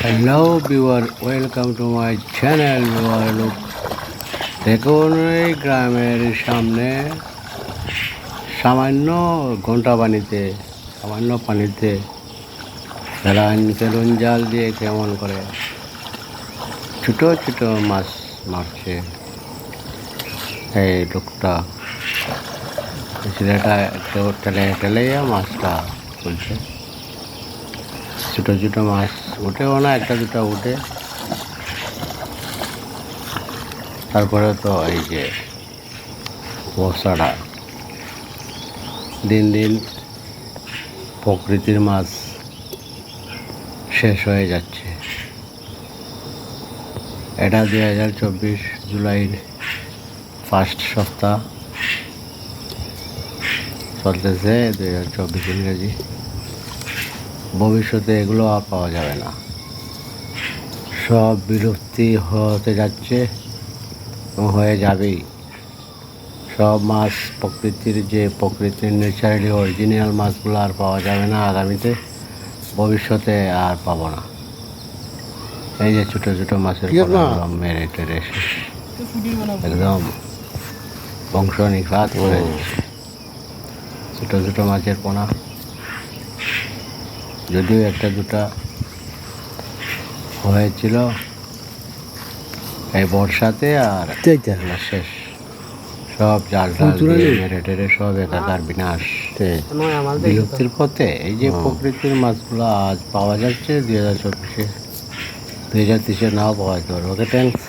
Hello viewer welcome to my channel viewer লোক দেখুন এই গ্রামের সামনে সামান্য ঘণ্টা পানিতে, সামান্য পানিতে ফেলান ফেলুন জাল দিয়ে কেমন করে ছোট ছোট মাছ মারছে। এই লোকটা ছেলেটা টেলে টেলেইয়া মাছটা তুলছে। ছোটো ছোটো মাছ উঠেও না, একটা দুটো উঠে তারপরে তো এই যে বর্ষাটা দিন দিন প্রকৃতির মাছ শেষ হয়ে যাচ্ছে। এটা দুই হাজার চব্বিশ জুলাইয়ের ফার্স্ট সপ্তাহ। চলতেছে দুই হাজার চব্বিশ ইংরেজি। ভবিষ্যতে এগুলো আর পাওয়া যাবে না। সব বিলুপ্তি হতে যাচ্ছে হয়ে যাবেই। সব মাছ প্রকৃতির যে প্রকৃতির ন্যাচারালি অরিজিনাল মাছগুলো আর পাওয়া যাবে না আগামীতে ভবিষ্যতে আর পাবো না। এই যে ছোটো ছোটো মাছের মেরে টেরে একদম বংশ নিখাত করে ছোটো ছোটো মাছের পোনা। যদিও একটা দুটা হয়েছিল এই বর্ষাতে আর শেষ। সব জাল টাল? মেরে টেরে সব একাকার বিনাশ। বিলুপ্তির পথে এই যে প্রকৃতির মাছগুলো আজ পাওয়া যাচ্ছে দুই হাজার চব্বিশে। দুই হাজার তিরিশে নাও পাওয়া যেতে পারে ওকে থ্যাংকস